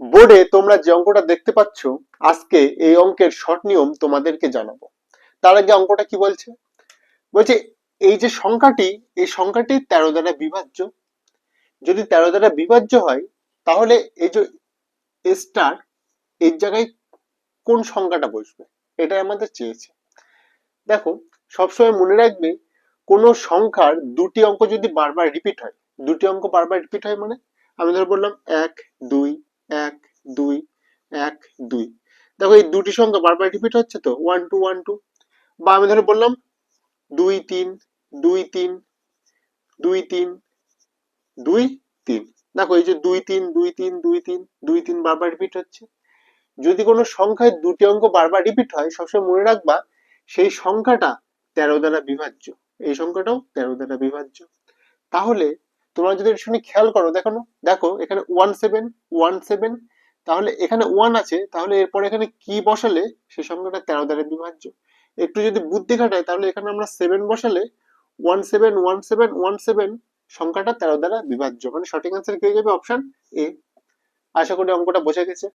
বোর্ডে তোমরা যে অঙ্কটা দেখতে পাচ্ছ, আজকে এই অঙ্কের শর্ট নিয়ম তোমাদেরকে জানাব। তার আগে অঙ্কটা কি বলছে? বলছে, এই যে সংখ্যাটি, এই সংখ্যাটি তেরো দ্বারা বিভাজ্য। যদি তেরো দ্বারা বিভাজ্য হয়, তাহলে এই যে স্টার, এর জায়গায় কোন সংখ্যাটা বসবে? এটাই আমাদের চেয়েছে। দেখো, সবসময় মনে রাখবে, কোন সংখ্যার দুটি অঙ্ক যদি বারবার রিপিট হয়, দুটি অঙ্ক বারবার রিপিট হয় মানে আমি ধর বললাম এক, দুই এক, দুই এক, দুই। দেখো এই দুটি সংখ্যা বারবার রিপিট হচ্ছে তো? ওয়ান টু ওয়ান টু বা আমি ধরে বললাম, দুই, তিন দুই তিন দুই তিন দুই, তিন। দেখো এই যে দুই, তিন দুই তিন দুই তিন দুই, তিন বারবার রিপিট হচ্ছে। যদি কোনো সংখ্যায় দুটি অঙ্ক বারবার রিপিট হয়, সবসময় মনে রাখবা, সেই সংখ্যাটা তেরো দ্বারা বিভাজ্য। এই সংখ্যাটাও তেরো দ্বারা বিভাজ্য। তাহলে তোমরা যদি সঙ্গে খেয়াল করো, দেখো দেখো, এখানে ওয়ান সেভেন ওয়ান সেভেন তাহলে এখানে ওয়ান আছে, তাহলে এরপর এখানে কি বসালে? সে সংখ্যাটা তেরো দ্বারা বিভাজ্য। একটু যদি বুদ্ধি খাটায়, তাহলে এখানে আমরা সেভেন বসালে one seven one seven one seven সংখ্যাটা তেরো দ্বারা বিভাজ্য। মানে সঠিক অ্যান্সার হয়ে যাবে? অপশন এ আশা করি অঙ্কটা বোঝা গেছে।